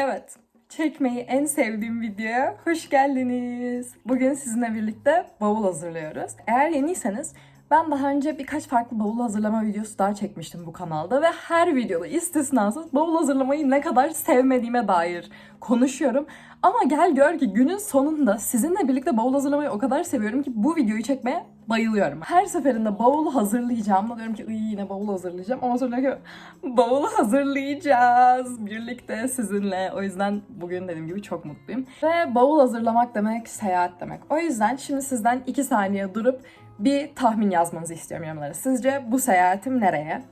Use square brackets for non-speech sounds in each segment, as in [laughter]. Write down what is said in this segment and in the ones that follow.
Evet, çekmeyi en sevdiğim videoya hoş geldiniz. Bugün sizinle birlikte bavul hazırlıyoruz. Eğer yeniyseniz ben daha önce birkaç farklı bavul hazırlama videosu daha çekmiştim bu kanalda ve her videoda istisnasız bavul hazırlamayı ne kadar sevmediğime dair konuşuyorum. Ama gel gör ki günün sonunda sizinle birlikte bavul hazırlamayı o kadar seviyorum ki bu videoyu çekmeye bayılıyorum. Her seferinde bavulu hazırlayacağım. Diyorum ki "Iy, yine bavul hazırlayacağım. Ama sonra ki bavulu hazırlayacağız birlikte sizinle. O yüzden bugün dediğim gibi çok mutluyum. Ve bavul hazırlamak demek seyahat demek. O yüzden şimdi sizden iki saniye durup bir tahmin yazmanızı istiyorum yorumlara. Sizce bu seyahatim nereye?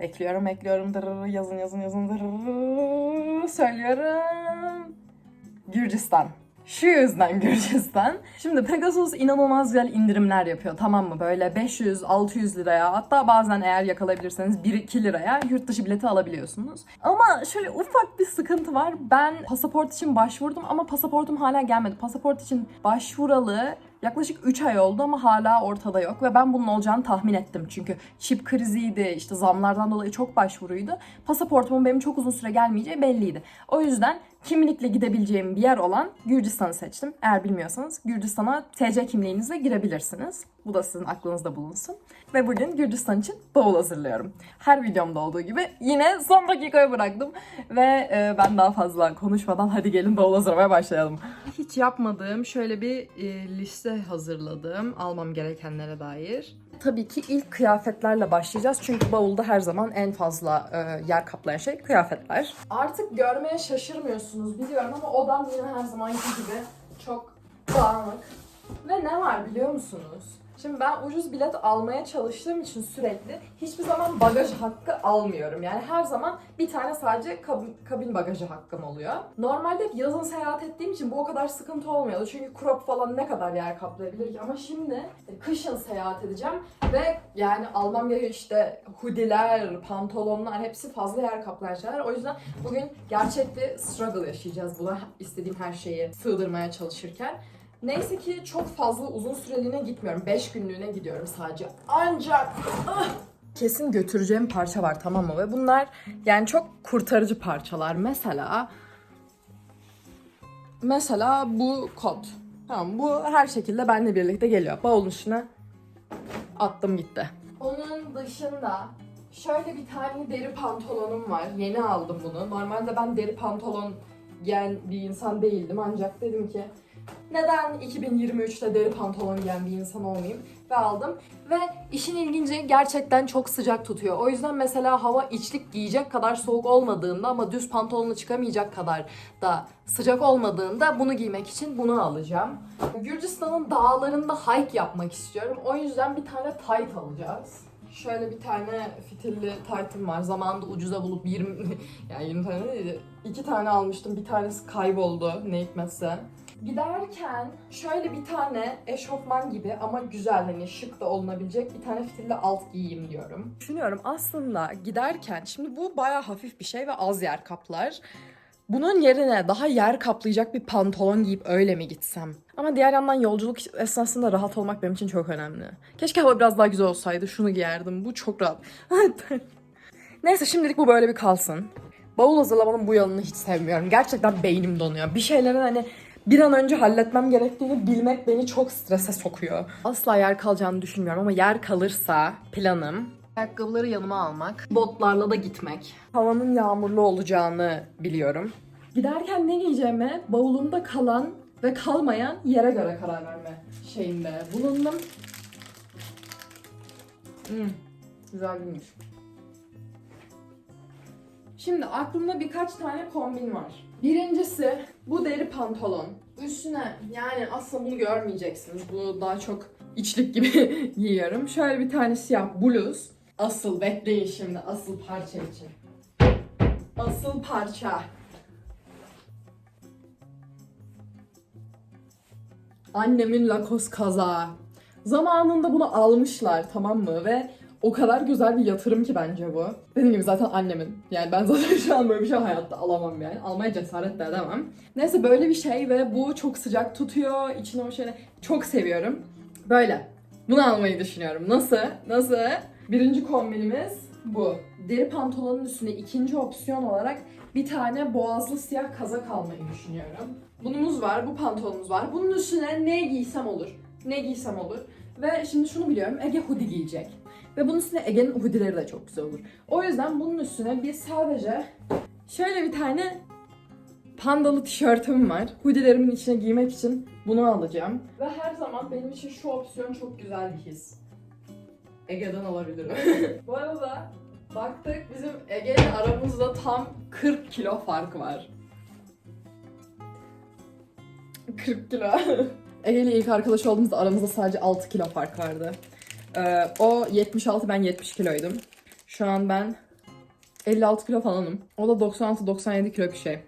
Bekliyorum, bekliyorum. Dırırır, yazın, yazın, yazın. Dırırır. Söylüyorum. Gürcistan. Şu yüzden Gürcistan. Şimdi Pegasus inanılmaz güzel indirimler yapıyor tamam mı? Böyle 500-600 liraya hatta bazen eğer yakalayabilirseniz 1-2 liraya yurt dışı bileti alabiliyorsunuz. Ama şöyle ufak bir sıkıntı var. Ben pasaport için başvurdum ama pasaportum hala gelmedi. Pasaport için başvuralı Yaklaşık 3 ay oldu ama hala ortada yok ve ben bunun olacağını tahmin ettim. Çünkü çip kriziydi, işte zamlardan dolayı çok başvuruydu. Pasaportumun benim çok uzun süre gelmeyeceği belliydi. O yüzden kimlikle gidebileceğim bir yer olan Gürcistan'ı seçtim. Eğer bilmiyorsanız Gürcistan'a TC kimliğinizle girebilirsiniz. Bu da sizin aklınızda bulunsun. Ve bugün Gürcistan için bavul hazırlıyorum. Her videomda olduğu gibi yine son dakikaya bıraktım. Ve e, ben daha fazla konuşmadan hadi gelin bavul hazırlamaya başlayalım. Hiç yapmadığım şöyle bir e, liste hazırladım almam gerekenlere dair. Tabii ki ilk kıyafetlerle başlayacağız. Çünkü bavulda her zaman en fazla e, yer kaplayan şey kıyafetler. Artık görmeye şaşırmıyorsunuz biliyorum ama odam yine her zamanki gibi çok dağınık. Ve ne var biliyor musunuz? Şimdi ben ucuz bilet almaya çalıştığım için sürekli hiçbir zaman bagaj hakkı almıyorum. Yani her zaman bir tane sadece kab- kabin bagajı hakkım oluyor. Normalde yazın seyahat ettiğim için bu o kadar sıkıntı olmuyordu. Çünkü crop falan ne kadar yer kaplayabilir ki? Ama şimdi e, kışın seyahat edeceğim ve yani almam gereken işte hoodiler, pantolonlar hepsi fazla yer kaplayan şeyler. O yüzden bugün gerçek bir struggle yaşayacağız buna istediğim her şeyi sığdırmaya çalışırken. Neyse ki çok fazla uzun süreliğine gitmiyorum. 5 günlüğüne gidiyorum sadece. Ancak ah! kesin götüreceğim parça var tamam mı? Ve bunlar yani çok kurtarıcı parçalar. Mesela mesela bu kot. Tamam bu her şekilde benimle birlikte geliyor. Bavulun içine attım gitti. Onun dışında şöyle bir tane deri pantolonum var. Yeni aldım bunu. Normalde ben deri pantolon giyen bir insan değildim ancak dedim ki neden 2023'te deri pantolon giyen bir insan olmayayım ve aldım. Ve işin ilginci gerçekten çok sıcak tutuyor. O yüzden mesela hava içlik giyecek kadar soğuk olmadığında ama düz pantolonla çıkamayacak kadar da sıcak olmadığında bunu giymek için bunu alacağım. Gürcistan'ın dağlarında hike yapmak istiyorum. O yüzden bir tane tight alacağız. Şöyle bir tane fitilli taytım var. Zamanında ucuza bulup 20 [laughs] yani 20 tane değil, 2 tane almıştım. Bir tanesi kayboldu ne hikmetse. Giderken şöyle bir tane eşofman gibi ama güzel hani şık da olunabilecek bir tane fitilli alt giyeyim diyorum. Düşünüyorum aslında giderken şimdi bu baya hafif bir şey ve az yer kaplar. Bunun yerine daha yer kaplayacak bir pantolon giyip öyle mi gitsem? Ama diğer yandan yolculuk esnasında rahat olmak benim için çok önemli. Keşke hava biraz daha güzel olsaydı. Şunu giyerdim. Bu çok rahat. [laughs] Neyse şimdilik bu böyle bir kalsın. Bavul hazırlamanın bu yanını hiç sevmiyorum. Gerçekten beynim donuyor. Bir şeylerin hani bir an önce halletmem gerektiğini bilmek beni çok strese sokuyor. Asla yer kalacağını düşünmüyorum ama yer kalırsa planım ayakkabıları yanıma almak, botlarla da gitmek. Havanın yağmurlu olacağını biliyorum. Giderken ne giyeceğime bavulumda kalan ve kalmayan yere göre karar verme şeyinde bulundum. Hmm, güzel değilmiş. Şimdi aklımda birkaç tane kombin var. Birincisi bu deri pantolon. Üstüne yani aslında bunu görmeyeceksiniz. Bunu daha çok içlik gibi [laughs] giyiyorum. Şöyle bir tane siyah bluz. Asıl bekleyin şimdi asıl parça için. Asıl parça. Annemin Lacoste kazağı. Zamanında bunu almışlar tamam mı ve o kadar güzel bir yatırım ki bence bu. Dediğim gibi zaten annemin. Yani ben zaten [laughs] şu an böyle bir şey hayatta alamam yani. Almaya cesaret de edemem. Neyse böyle bir şey ve bu çok sıcak tutuyor. İçine o şeyleri çok seviyorum. Böyle. Bunu almayı düşünüyorum. Nasıl? Nasıl? Birinci kombinimiz bu. Deri pantolonun üstüne ikinci opsiyon olarak bir tane boğazlı siyah kazak almayı düşünüyorum. Bunumuz var, bu pantolonumuz var. Bunun üstüne ne giysem olur. Ne giysem olur. Ve şimdi şunu biliyorum, Ege hoodie giyecek. Ve bunun üstüne Ege'nin hoodie'leri de çok güzel olur. O yüzden bunun üstüne bir sadece şöyle bir tane pandalı tişörtüm var. Hoodie'lerimin içine giymek için bunu alacağım. Ve her zaman benim için şu opsiyon çok güzel bir his. Ege'den alabilirim. [laughs] Bu arada baktık bizim Ege ile aramızda tam 40 kilo fark var. 40 kilo. [laughs] Ege ile ilk arkadaş olduğumuzda aramızda sadece 6 kilo fark vardı. Ee, o 76 ben 70 kiloydum. Şu an ben 56 kilo falanım. O da 96-97 kilo bir şey.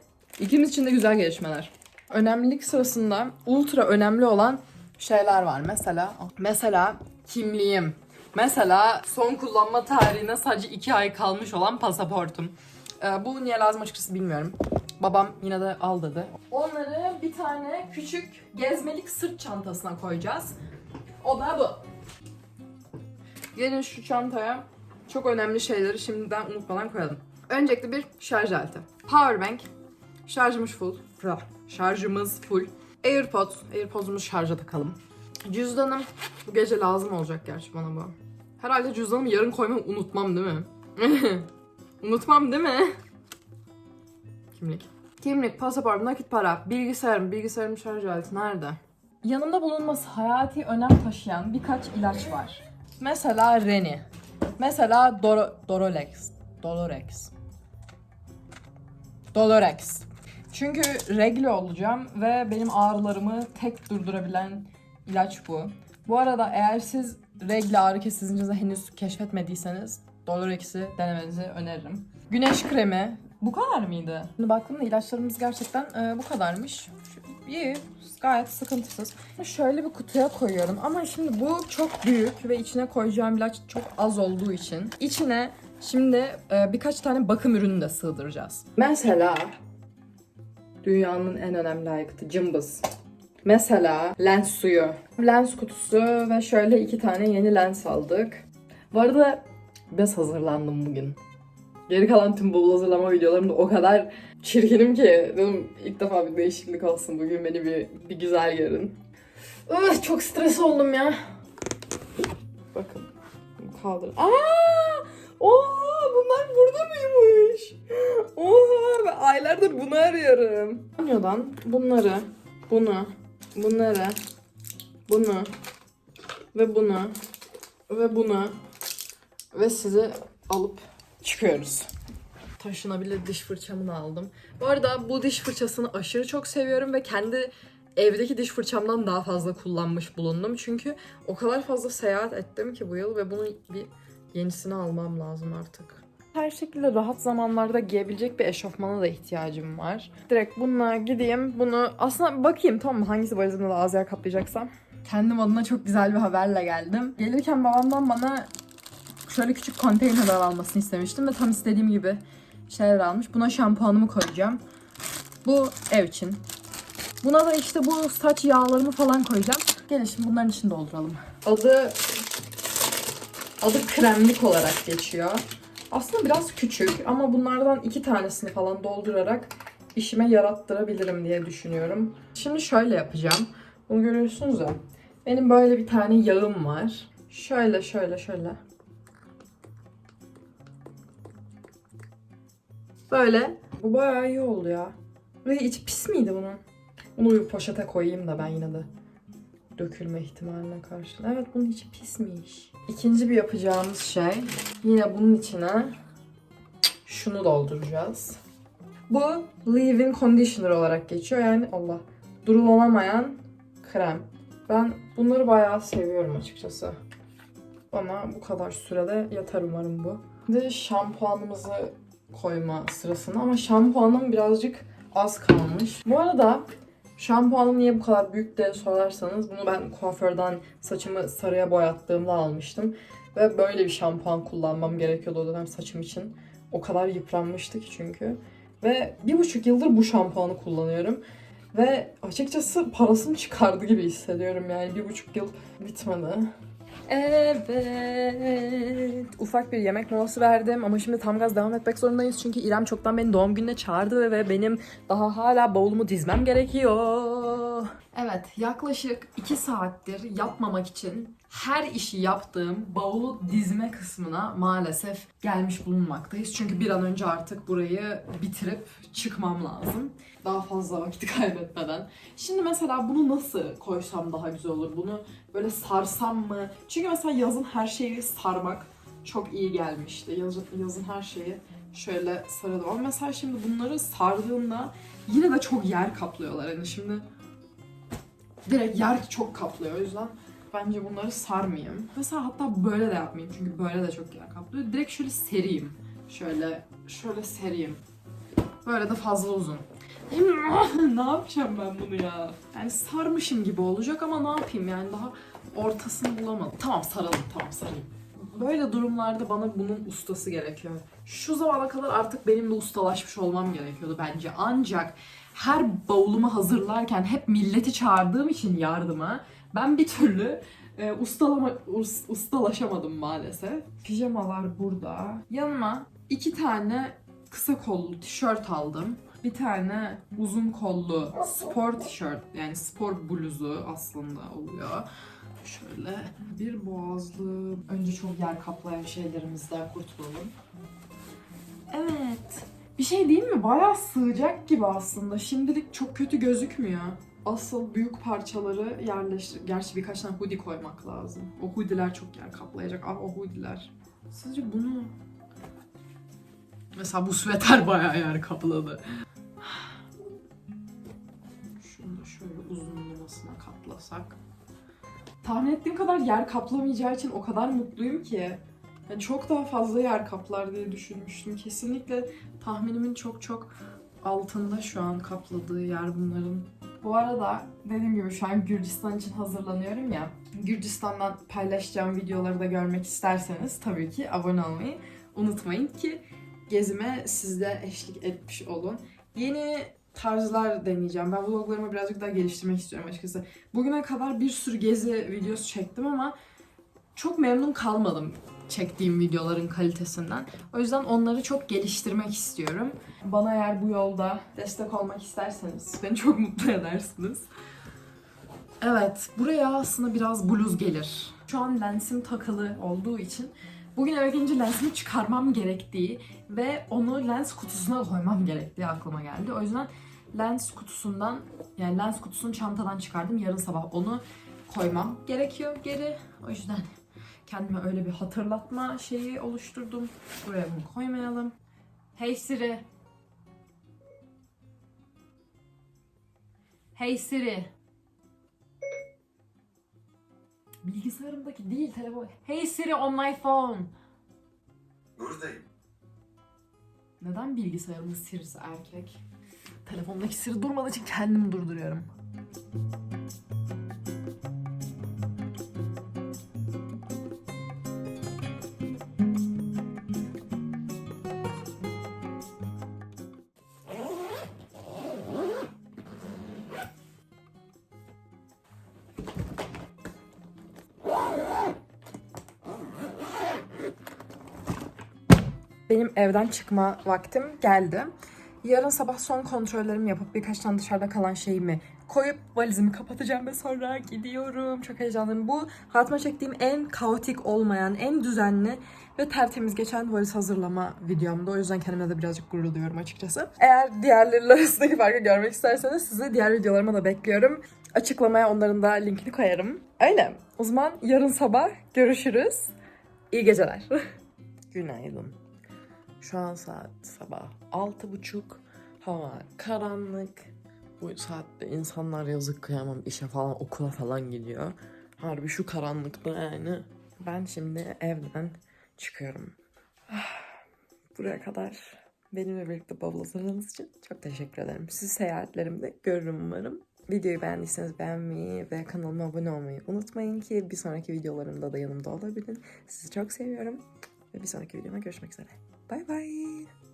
İkimiz için de güzel gelişmeler. Önemlilik sırasında ultra önemli olan şeyler var. Mesela mesela kimliğim. Mesela son kullanma tarihine sadece 2 ay kalmış olan pasaportum. Ee, bu niye lazım açıkçası bilmiyorum. Babam yine de al dedi. Onları bir tane küçük gezmelik sırt çantasına koyacağız. O da bu. Gelin şu çantaya çok önemli şeyleri şimdiden unutmadan koyalım. Öncelikle bir şarj aleti. Powerbank. Şarjımız full. Şarjımız full. AirPods. AirPods'umuzu şarja takalım. Cüzdanım. Bu gece lazım olacak gerçi bana bu. Herhalde cüzdanımı yarın koymayı unutmam değil mi? [laughs] unutmam değil mi? Kimlik. Kimlik, pasaport, nakit para, bilgisayarım, bilgisayarım şarj aleti nerede? Yanımda bulunması hayati önem taşıyan birkaç ilaç var. Mesela Reni. Mesela Doro, Dorolex. Dolorex. Dolorex. Çünkü regle olacağım ve benim ağrılarımı tek durdurabilen ilaç bu. Bu arada eğer siz regle ağrı kesicinizi henüz keşfetmediyseniz Dolorex'i denemenizi öneririm. Güneş kremi. Bu kadar mıydı? Şimdi baktığımda ilaçlarımız gerçekten e, bu kadarmış. Şu- İyi, gayet sıkıntısız. Şöyle bir kutuya koyuyorum ama şimdi bu çok büyük ve içine koyacağım ilaç çok az olduğu için içine şimdi e, birkaç tane bakım ürünü de sığdıracağız. Mesela dünyanın en önemli aygıtı cımbız. Mesela lens suyu. Lens kutusu ve şöyle iki tane yeni lens aldık. Bu arada biraz hazırlandım bugün. Geri kalan tüm bavul hazırlama videolarımda o kadar çirkinim ki dedim ilk defa bir değişiklik olsun bugün beni bir, bir güzel görün. Ih, çok stres oldum ya. Bakın kaldır. Aa! Oha bunlar burada mıymış? Oha ben aylardır bunu arıyorum. Banyodan bunları, bunu, bunları, bunu ve bunu ve bunu ve sizi alıp çıkıyoruz. Taşınabilir diş fırçamı da aldım. Bu arada bu diş fırçasını aşırı çok seviyorum ve kendi evdeki diş fırçamdan daha fazla kullanmış bulundum. Çünkü o kadar fazla seyahat ettim ki bu yıl ve bunun bir yenisini almam lazım artık. Her şekilde rahat zamanlarda giyebilecek bir eşofmana da ihtiyacım var. Direkt bununla gideyim. Bunu aslında bakayım tamam mı hangisi valizimde daha az yer kaplayacaksam. Kendim adına çok güzel bir haberle geldim. Gelirken babamdan bana şöyle küçük konteynerler almasını istemiştim ve tam istediğim gibi şeyler almış. Buna şampuanımı koyacağım. Bu ev için. Buna da işte bu saç yağlarımı falan koyacağım. Gelin şimdi bunların içini dolduralım. Adı adı kremlik olarak geçiyor. Aslında biraz küçük ama bunlardan iki tanesini falan doldurarak işime yarattırabilirim diye düşünüyorum. Şimdi şöyle yapacağım. Bunu görüyorsunuz ya. Benim böyle bir tane yağım var. Şöyle şöyle şöyle. Böyle. Bu bayağı iyi oldu ya. Ve içi pis miydi bunun? Bunu bir poşete koyayım da ben yine de dökülme ihtimaline karşı. Evet bunun içi pismiş. İkinci bir yapacağımız şey yine bunun içine şunu dolduracağız. Bu leave-in conditioner olarak geçiyor. Yani Allah durulanamayan krem. Ben bunları bayağı seviyorum açıkçası. Bana bu kadar sürede yeter umarım bu. Şimdi şampuanımızı koyma sırasında ama şampuanım birazcık az kalmış. Bu arada şampuanım niye bu kadar büyük diye sorarsanız bunu ben kuaförden saçımı sarıya boyattığımda almıştım. Ve böyle bir şampuan kullanmam gerekiyordu o dönem saçım için. O kadar yıpranmıştı ki çünkü. Ve bir buçuk yıldır bu şampuanı kullanıyorum. Ve açıkçası parasını çıkardı gibi hissediyorum yani bir buçuk yıl bitmedi. Evet. Ufak bir yemek molası verdim ama şimdi tam gaz devam etmek zorundayız. Çünkü İrem çoktan beni doğum gününe çağırdı ve benim daha hala bavulumu dizmem gerekiyor. Evet yaklaşık 2 saattir yapmamak için her işi yaptığım bavulu dizme kısmına maalesef gelmiş bulunmaktayız. Çünkü bir an önce artık burayı bitirip çıkmam lazım. Daha fazla vakit [laughs] kaybetmeden. Şimdi mesela bunu nasıl koysam daha güzel olur? Bunu böyle sarsam mı? Çünkü mesela yazın her şeyi sarmak çok iyi gelmişti. Yazın, yazın her şeyi şöyle saralım. Ama mesela şimdi bunları sardığımda yine de çok yer kaplıyorlar. Hani şimdi direkt yer çok kaplıyor. O yüzden bence bunları sarmayayım. Mesela hatta böyle de yapmayayım. Çünkü böyle de çok yer kaplıyor. Direkt şöyle sereyim. Şöyle, şöyle sereyim. Böyle de fazla uzun. [laughs] ne yapacağım ben bunu ya? Yani sarmışım gibi olacak ama ne yapayım yani daha ortasını bulamadım. Tamam saralım tamam sarayım. Böyle durumlarda bana bunun ustası gerekiyor. Şu zamana kadar artık benim de ustalaşmış olmam gerekiyordu bence. Ancak her bavulumu hazırlarken hep milleti çağırdığım için yardıma ben bir türlü e, ustalama, us- ustalaşamadım maalesef. Pijamalar burada. Yanıma iki tane kısa kollu tişört aldım. Bir tane uzun kollu spor tişört yani spor bluzu aslında oluyor. Şöyle bir boğazlı. Önce çok yer kaplayan şeylerimizden kurtulalım. Evet. Bir şey değil mi? Bayağı sığacak gibi aslında. Şimdilik çok kötü gözükmüyor. Asıl büyük parçaları yerleştir... Gerçi birkaç tane hoodie koymak lazım. O hoodie'ler çok yer kaplayacak. Ah o hoodie'ler. Sadece bunu... Mesela bu süveter bayağı yer kapladı. Katlasak. Tahmin ettiğim kadar yer kaplamayacağı için o kadar mutluyum ki. Yani çok daha fazla yer kaplar diye düşünmüştüm. Kesinlikle tahminimin çok çok altında şu an kapladığı yer bunların. Bu arada dediğim gibi şu an Gürcistan için hazırlanıyorum ya. Gürcistan'dan paylaşacağım videoları da görmek isterseniz tabii ki abone olmayı unutmayın ki gezime siz de eşlik etmiş olun. Yeni tarzlar deneyeceğim. Ben vloglarımı birazcık daha geliştirmek istiyorum açıkçası. Bugüne kadar bir sürü gezi videosu çektim ama çok memnun kalmadım çektiğim videoların kalitesinden. O yüzden onları çok geliştirmek istiyorum. Bana eğer bu yolda destek olmak isterseniz beni çok mutlu edersiniz. Evet, buraya aslında biraz bluz gelir. Şu an lensim takılı olduğu için bugün eve gelince lensimi çıkarmam gerektiği ve onu lens kutusuna koymam gerektiği aklıma geldi. O yüzden lens kutusundan yani lens kutusunu çantadan çıkardım. Yarın sabah onu koymam gerekiyor geri. O yüzden kendime öyle bir hatırlatma şeyi oluşturdum. Buraya bunu koymayalım. Hey Siri. Hey Siri. Bilgisayarımdaki değil telefon. Hey Siri on my phone. Buradayım. Neden bilgisayarımın Siri'si erkek? Telefondaki Siri durmadığı için kendimi durduruyorum. Benim evden çıkma vaktim geldi. Yarın sabah son kontrollerimi yapıp birkaç tane dışarıda kalan şeyimi koyup valizimi kapatacağım ve sonra gidiyorum. Çok heyecanlıyım. Bu hayatıma çektiğim en kaotik olmayan, en düzenli ve tertemiz geçen valiz hazırlama videomdu. O yüzden kendime de birazcık gurur duyuyorum açıkçası. Eğer diğerleriyle arasındaki farkı görmek isterseniz sizi diğer videolarıma da bekliyorum. Açıklamaya onların da linkini koyarım. Öyle. O zaman yarın sabah görüşürüz. İyi geceler. [laughs] Günaydın. Şu an saat sabah altı buçuk. Hava karanlık. Bu saatte insanlar yazık kıyamam işe falan okula falan gidiyor. Harbi şu karanlıkta yani. Ben şimdi evden çıkıyorum. Buraya kadar benimle birlikte bavul hazırladığınız için çok teşekkür ederim. Sizi seyahatlerimde görürüm umarım. Videoyu beğendiyseniz beğenmeyi ve kanalıma abone olmayı unutmayın ki bir sonraki videolarımda da yanımda olabilin. Sizi çok seviyorum ve bir sonraki videoma görüşmek üzere. バイバイ。